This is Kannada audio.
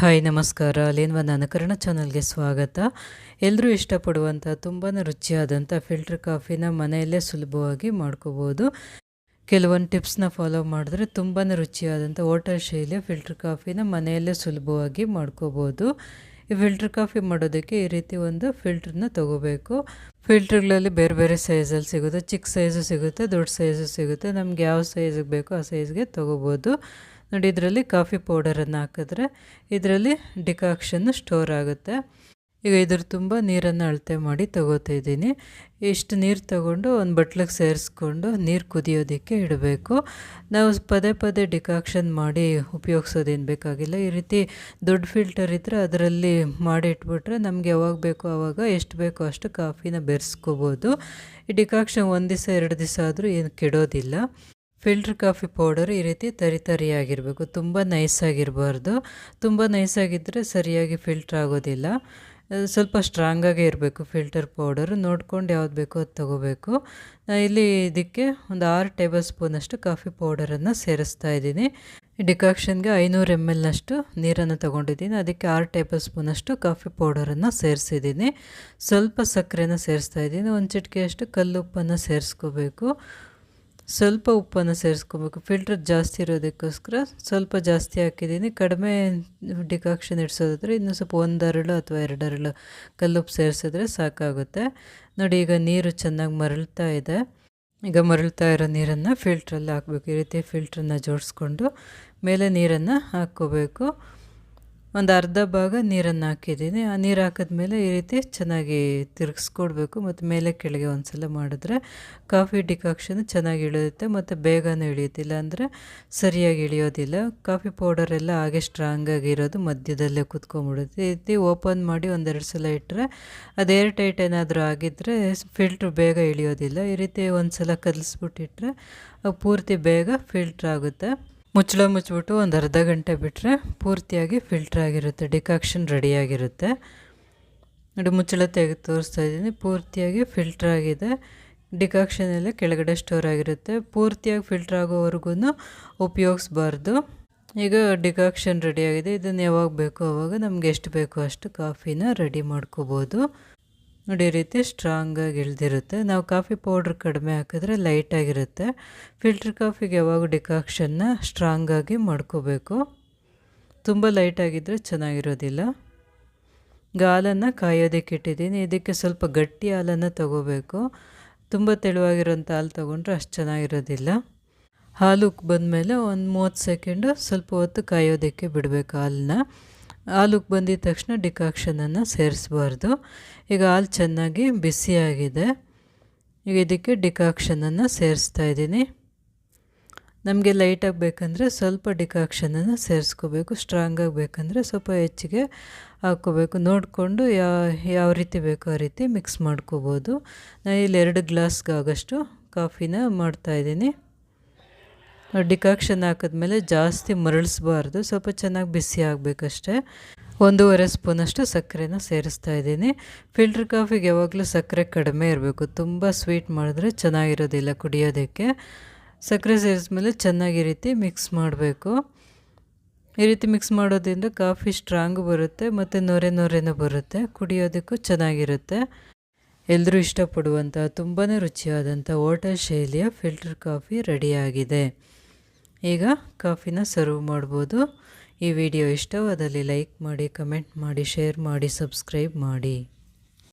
ಹಾಯ್, ನಮಸ್ಕಾರ. ಅಲೇನ್ವ ನನಕರಣ ಕನ್ನಡ ಚಾನಲ್ಗೆ ಸ್ವಾಗತ. ಎಲ್ಲರೂ ಇಷ್ಟಪಡುವಂಥ ತುಂಬಾ ರುಚಿಯಾದಂಥ ಫಿಲ್ಟರ್ ಕಾಫಿನ ಮನೆಯಲ್ಲೇ ಸುಲಭವಾಗಿ ಮಾಡ್ಕೋಬೋದು. ಕೆಲವೊಂದು ಟಿಪ್ಸ್ನ ಫಾಲೋ ಮಾಡಿದ್ರೆ ತುಂಬಾ ರುಚಿಯಾದಂಥ ಹೋಟೆಲ್ ಶೈಲಿಯ ಫಿಲ್ಟರ್ ಕಾಫಿನ ಮನೆಯಲ್ಲೇ ಸುಲಭವಾಗಿ ಮಾಡ್ಕೋಬೋದು. ಈ ಫಿಲ್ಟರ್ ಕಾಫಿ ಮಾಡೋದಕ್ಕೆ ಈ ರೀತಿ ಒಂದು ಫಿಲ್ಟ್ರನ್ನ ತೊಗೋಬೇಕು. ಫಿಲ್ಟ್ರ್ಗಳಲ್ಲಿ ಬೇರೆ ಬೇರೆ ಸೈಜಲ್ಲಿ ಸಿಗುತ್ತೆ. ಚಿಕ್ಕ ಸೈಜು ಸಿಗುತ್ತೆ, ದೊಡ್ಡ ಸೈಜು ಸಿಗುತ್ತೆ. ನಮ್ಗೆ ಯಾವ ಸೈಜಿಗೆ ಬೇಕೋ ಆ ಸೈಜ್ಗೆ ತೊಗೋಬೋದು. ನೋಡಿ, ಇದರಲ್ಲಿ ಕಾಫಿ ಪೌಡರನ್ನು ಹಾಕಿದ್ರೆ ಇದರಲ್ಲಿ ಡಿಕಾಕ್ಷನ್ನು ಸ್ಟೋರ್ ಆಗುತ್ತೆ. ಈಗ ಇದ್ರ ತುಂಬ ನೀರನ್ನು ಅಳತೆ ಮಾಡಿ ತಗೋತಾ ಇದ್ದೀನಿ. ಇಷ್ಟು ನೀರು ತಗೊಂಡು ಒಂದು ಬಟ್ಲಿಗೆ ಸೇರಿಸ್ಕೊಂಡು ನೀರು ಕುದಿಯೋದಕ್ಕೆ ಇಡಬೇಕು. ನಾವು ಪದೇ ಪದೇ ಡಿಕಾಕ್ಷನ್ ಮಾಡಿ ಉಪಯೋಗಿಸೋದೇನು ಬೇಕಾಗಿಲ್ಲ. ಈ ರೀತಿ ದೊಡ್ಡ ಫಿಲ್ಟರ್ ಇದ್ದರೆ ಅದರಲ್ಲಿ ಮಾಡಿ ಇಟ್ಬಿಟ್ರೆ ನಮ್ಗೆ ಯಾವಾಗ ಬೇಕೋ ಆವಾಗ ಎಷ್ಟು ಬೇಕೋ ಅಷ್ಟು ಕಾಫಿನ ಬೆರೆಸ್ಕೋಬೋದು. ಈ ಡಿಕಾಕ್ಷನ್ ಒಂದು ದಿವಸ, ಎರಡು ದಿವಸ ಆದರೂ ಏನು ಕೆಡೋದಿಲ್ಲ. ಫಿಲ್ಟ್ರ್ ಕಾಫಿ ಪೌಡರ್ ಈ ರೀತಿ ತರಿ ತರಿಯಾಗಿರಬೇಕು. ತುಂಬ ನೈಸಾಗಿರಬಾರ್ದು ತುಂಬ ನೈಸಾಗಿದ್ದರೆ ಸರಿಯಾಗಿ ಫಿಲ್ಟ್ರ್ ಆಗೋದಿಲ್ಲ. ಸ್ವಲ್ಪ ಸ್ಟ್ರಾಂಗಾಗೇ ಇರಬೇಕು ಫಿಲ್ಟರ್ ಪೌಡರ್. ನೋಡ್ಕೊಂಡು ಯಾವ್ದು ಬೇಕೋ ಅದು ತೊಗೋಬೇಕು. ಇಲ್ಲಿ ಇದಕ್ಕೆ ಒಂದು ಆರು ಟೇಬಲ್ ಸ್ಪೂನಷ್ಟು ಕಾಫಿ ಪೌಡರನ್ನು ಸೇರಿಸ್ತಾ ಇದ್ದೀನಿ. ಡಿಕಾಕ್ಷನ್ಗೆ ಐನೂರು ಎಂ ಎಲ್ನಷ್ಟು ನೀರನ್ನು ತೊಗೊಂಡಿದ್ದೀನಿ. ಅದಕ್ಕೆ ಆರು ಟೇಬಲ್ ಸ್ಪೂನಷ್ಟು ಕಾಫಿ ಪೌಡರನ್ನು ಸೇರಿಸಿದ್ದೀನಿ. ಸ್ವಲ್ಪ ಸಕ್ಕರೆನ ಸೇರಿಸ್ತಾ ಇದ್ದೀನಿ. ಒಂದು ಚಿಟಿಕೆಯಷ್ಟು ಕಲ್ಲುಪ್ಪನ್ನು ಸೇರಿಸ್ಕೋಬೇಕು. ಸ್ವಲ್ಪ ಉಪ್ಪನ್ನು ಸೇರಿಸ್ಕೋಬೇಕು. ಫಿಲ್ಟರ್ ಜಾಸ್ತಿ ಇರೋದಕ್ಕೋಸ್ಕರ ಸ್ವಲ್ಪ ಜಾಸ್ತಿ ಹಾಕಿದ್ದೀನಿ. ಕಡಿಮೆ ಡಿಕಾಕ್ಷನ್ ಇಡ್ಸೋದಾದ್ರೆ ಇನ್ನೂ ಸ್ವಲ್ಪ ಒಂದು ಅರಳು ಅಥವಾ ಎರಡು ಅರಳು ಕಲ್ಲುಪ್ಪು ಸೇರಿಸಿದ್ರೆ ಸಾಕಾಗುತ್ತೆ. ನೋಡಿ, ಈಗ ನೀರು ಚೆನ್ನಾಗಿ ಮರಳ್ತಾ ಇದೆ. ಈಗ ಮರಳ್ತಾ ಇರೋ ನೀರನ್ನು ಫಿಲ್ಟ್ರಲ್ಲಿ ಹಾಕಬೇಕು. ಈ ರೀತಿ ಫಿಲ್ಟ್ರನ್ನ ಜೋಡಿಸ್ಕೊಂಡು ಮೇಲೆ ನೀರನ್ನು ಹಾಕ್ಕೋಬೇಕು. ಒಂದು ಅರ್ಧ ಭಾಗ ನೀರನ್ನು ಹಾಕಿದ್ದೀನಿ. ಆ ನೀರು ಹಾಕಿದ್ಮೇಲೆ ಈ ರೀತಿ ಚೆನ್ನಾಗಿ ತಿರುಗಿಸ್ಕೊಡ್ಬೇಕು. ಮತ್ತು ಮೇಲೆ ಕೆಳಗೆ ಒಂದು ಸಲ ಮಾಡಿದ್ರೆ ಕಾಫಿ ಡಿಕಾಕ್ಷನ್ ಚೆನ್ನಾಗಿ ಇಳಿಯುತ್ತೆ. ಮತ್ತು ಬೇಗನೂ ಇಳಿಯುತ್ತಿಲ್ಲ ಅಂದರೆ ಸರಿಯಾಗಿ ಇಳಿಯೋದಿಲ್ಲ. ಕಾಫಿ ಪೌಡರ್ ಎಲ್ಲ ಹಾಗೆ ಸ್ಟ್ರಾಂಗ್ ಆಗಿರೋದು ಮಧ್ಯದಲ್ಲೇ ಕುತ್ಕೊಂಡ್ಬಿಡುತ್ತೆ. ಈ ರೀತಿ ಓಪನ್ ಮಾಡಿ ಒಂದೆರಡು ಸಲ ಇಟ್ಟರೆ ಅದು ಏರ್ ಟೈಟ್ ಏನಾದರೂ ಆಗಿದ್ದರೆ ಫಿಲ್ಟ್ರ್ ಬೇಗ ಇಳಿಯೋದಿಲ್ಲ. ಈ ರೀತಿ ಒಂದು ಸಲ ಕಲಿಸ್ಬಿಟ್ಟಿಟ್ರೆ ಪೂರ್ತಿ ಬೇಗ ಫಿಲ್ಟ್ರ್ ಆಗುತ್ತೆ. ಮುಚ್ಚಳ ಮುಚ್ಚಿಬಿಟ್ಟು ಒಂದು ಅರ್ಧ ಗಂಟೆ ಬಿಟ್ಟರೆ ಪೂರ್ತಿಯಾಗಿ ಫಿಲ್ಟ್ರ್ ಆಗಿರುತ್ತೆ ಡಿಕಾಕ್ಷನ್ ರೆಡಿಯಾಗಿರುತ್ತೆ ನೋಡಿ ಮುಚ್ಚಳ ತೆಗೆದು ತೋರಿಸ್ತಾ ಇದ್ದೀನಿ. ಪೂರ್ತಿಯಾಗಿ ಫಿಲ್ಟ್ರ್ ಆಗಿದೆ. ಡಿಕಾಕ್ಷನ್ ಎಲ್ಲ ಕೆಳಗಡೆ ಸ್ಟೋರ್ ಆಗಿರುತ್ತೆ. ಪೂರ್ತಿಯಾಗಿ ಫಿಲ್ಟ್ರ್ ಆಗೋವರೆಗೂ ಉಪಯೋಗಿಸ್ಬಾರ್ದು. ಈಗ ಡಿಕಾಕ್ಷನ್ ರೆಡಿಯಾಗಿದೆ ಇದನ್ನು ಯಾವಾಗ ಬೇಕೋ ಅವಾಗ ನಮ್ಗೆ ಎಷ್ಟು ಬೇಕೋ ಅಷ್ಟು ಕಾಫಿನ ರೆಡಿ ಮಾಡ್ಕೋಬೋದು. ನೋಡಿ, ಈ ರೀತಿ ಸ್ಟ್ರಾಂಗಾಗಿ ಇಳ್ದಿರುತ್ತೆ. ನಾವು ಕಾಫಿ ಪೌಡ್ರ್ ಕಡಿಮೆ ಹಾಕಿದ್ರೆ ಲೈಟಾಗಿರುತ್ತೆ ಫಿಲ್ಟ್ರ್ ಕಾಫಿಗೆ ಯಾವಾಗ ಡಿಕಾಕ್ಷನ್ನ ಸ್ಟ್ರಾಂಗಾಗಿ ಮಾಡ್ಕೋಬೇಕು. ತುಂಬ ಲೈಟಾಗಿದ್ದರೆ ಚೆನ್ನಾಗಿರೋದಿಲ್ಲ. ಈಗ ಹಾಲನ್ನು ಕಾಯೋದಕ್ಕೆ ಇಟ್ಟಿದ್ದೀನಿ. ಇದಕ್ಕೆ ಸ್ವಲ್ಪ ಗಟ್ಟಿ ಹಾಲನ್ನು ತಗೋಬೇಕು. ತುಂಬ ತೆಳುವಾಗಿರೋಂಥ ಹಾಲು ತೊಗೊಂಡ್ರೆ ಅಷ್ಟು ಚೆನ್ನಾಗಿರೋದಿಲ್ಲ. ಹಾಲು ಬಂದಮೇಲೆ ಒಂದು ಮೂವತ್ತು ಸೆಕೆಂಡು ಸ್ವಲ್ಪ ಹೊತ್ತು ಕಾಯೋದಕ್ಕೆ ಬಿಡಬೇಕು ಹಾಲನ್ನ ಹಾಲುಕ್ಕೆ ಬಂದಿದ ತಕ್ಷಣ ಡಿಕಾಕ್ಷನನ್ನು ಸೇರಿಸಬಾರ್ದು. ಈಗ ಹಾಲು ಚೆನ್ನಾಗಿ ಬಿಸಿಯಾಗಿದೆ. ಈಗ ಇದಕ್ಕೆ ಡಿಕಾಕ್ಷನನ್ನು ಸೇರಿಸ್ತಾ ಇದ್ದೀನಿ. ನಮಗೆ ಲೈಟಾಗಿ ಬೇಕಂದರೆ ಸ್ವಲ್ಪ ಡಿಕಾಕ್ಷನನ್ನು ಸೇರಿಸ್ಕೋಬೇಕು. ಸ್ಟ್ರಾಂಗಾಗಿ ಬೇಕಂದರೆ ಸ್ವಲ್ಪ ಹೆಚ್ಚಿಗೆ ಹಾಕ್ಕೋಬೇಕು. ನೋಡಿಕೊಂಡು ಯಾವ ಯಾವ ರೀತಿ ಬೇಕೋ ಆ ರೀತಿ ಮಿಕ್ಸ್ ಮಾಡ್ಕೋಬೋದು. ನಾನು ಇಲ್ಲಿ ಎರಡು ಗ್ಲಾಸ್ಗಾಗಷ್ಟು ಕಾಫಿನ ಮಾಡ್ತಾಯಿದ್ದೀನಿ ಡಿಕಾಕ್ಷನ್ ಹಾಕಿದ್ಮೇಲೆ ಜಾಸ್ತಿ ಮರಳಿಸ್ಬಾರ್ದು. ಸ್ವಲ್ಪ ಚೆನ್ನಾಗಿ ಬಿಸಿ ಆಗಬೇಕಷ್ಟೆ. ಒಂದೂವರೆ ಸ್ಪೂನಷ್ಟು ಸಕ್ಕರೆನ ಸೇರಿಸ್ತಾ ಇದ್ದೀನಿ. ಫಿಲ್ಟ್ರ್ ಕಾಫಿಗೆ ಯಾವಾಗಲೂ ಸಕ್ಕರೆ ಕಡಿಮೆ ಇರಬೇಕು. ತುಂಬ ಸ್ವೀಟ್ ಮಾಡಿದ್ರೆ ಚೆನ್ನಾಗಿರೋದಿಲ್ಲ ಕುಡಿಯೋದಕ್ಕೆ. ಸಕ್ಕರೆ ಸೇರಿಸ್ಮೇಲೆ ಚೆನ್ನಾಗಿ ರೀತಿ ಮಿಕ್ಸ್ ಮಾಡಬೇಕು. ಈ ರೀತಿ ಮಿಕ್ಸ್ ಮಾಡೋದ್ರಿಂದ ಕಾಫಿ ಸ್ಟ್ರಾಂಗ್ ಬರುತ್ತೆ, ಮತ್ತು ನೊರೆ ನೊರೆನೂ ಬರುತ್ತೆ. ಕುಡಿಯೋದಕ್ಕೂ ಚೆನ್ನಾಗಿರುತ್ತೆ. ಎಲ್ಲರೂ ಇಷ್ಟಪಡುವಂಥ ತುಂಬಾ ರುಚಿಯಾದಂಥ ಹೋಟೆಲ್ ಶೈಲಿಯ ಫಿಲ್ಟರ್ ಕಾಫಿ ರೆಡಿಯಾಗಿದೆ. ಈಗ ಕಾಫಿನ ಸರ್ವ್ ಮಾಡ್ಬೋದು. ಈ ವಿಡಿಯೋ ಇಷ್ಟವಾದಲ್ಲಿ ಲೈಕ್ ಮಾಡಿ, ಕಮೆಂಟ್ ಮಾಡಿ, ಶೇರ್ ಮಾಡಿ, ಸಬ್ಸ್ಕ್ರೈಬ್ ಮಾಡಿ.